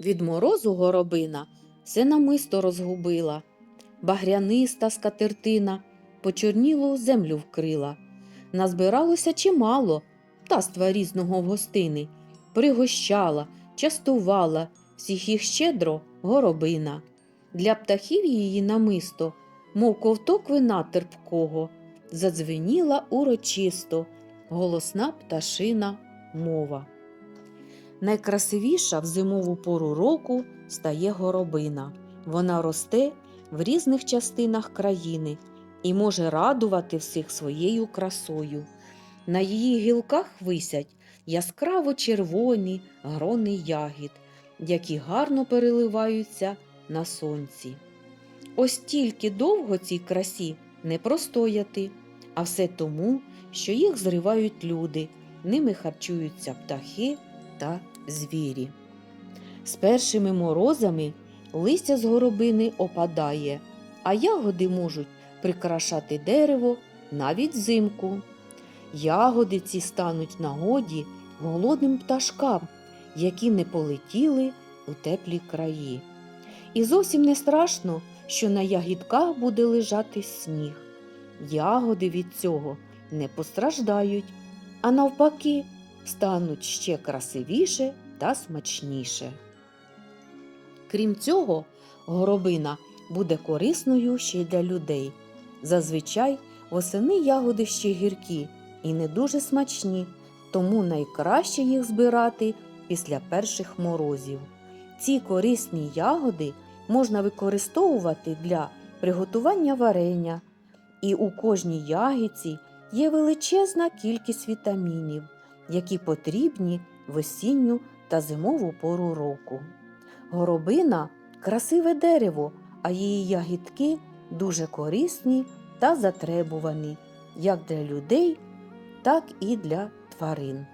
Від морозу горобина все намисто розгубила, багряниста скатертина почорнілу землю вкрила. Назбиралося чимало птаства різного в гостини, пригощала, частувала всіх їх щедро горобина. Для птахів її намисто, мов ковток вина терпкого, задзвеніла урочисто голосна пташина мова. Найкрасивіша в зимову пору року стає горобина. Вона росте в різних частинах країни і може радувати всіх своєю красою. На її гілках висять яскраво червоні грони ягід, які гарно переливаються на сонці. Ось тільки довго цій красі не простояти, а все тому, що їх зривають люди, ними харчуються птахи та звірі. З першими морозами листя з горобини опадає, а ягоди можуть прикрашати дерево навіть взимку. Ягоди ці стануть нагоді голодним пташкам, які не полетіли у теплі краї. І зовсім не страшно, що на ягідках буде лежати сніг. Ягоди від цього не постраждають, а навпаки, стануть ще красивіше та смачніше. Крім цього, горобина буде корисною ще й для людей. Зазвичай восени ягоди ще гіркі і не дуже смачні, тому найкраще їх збирати після перших морозів. Ці корисні ягоди можна використовувати для приготування варення, і у кожній ягідці є величезна кількість вітамінів, які потрібні в осінню та зимову пору року. Горобина красиве дерево, а її ягідки дуже корисні та затребувані як для людей, так і для тварин.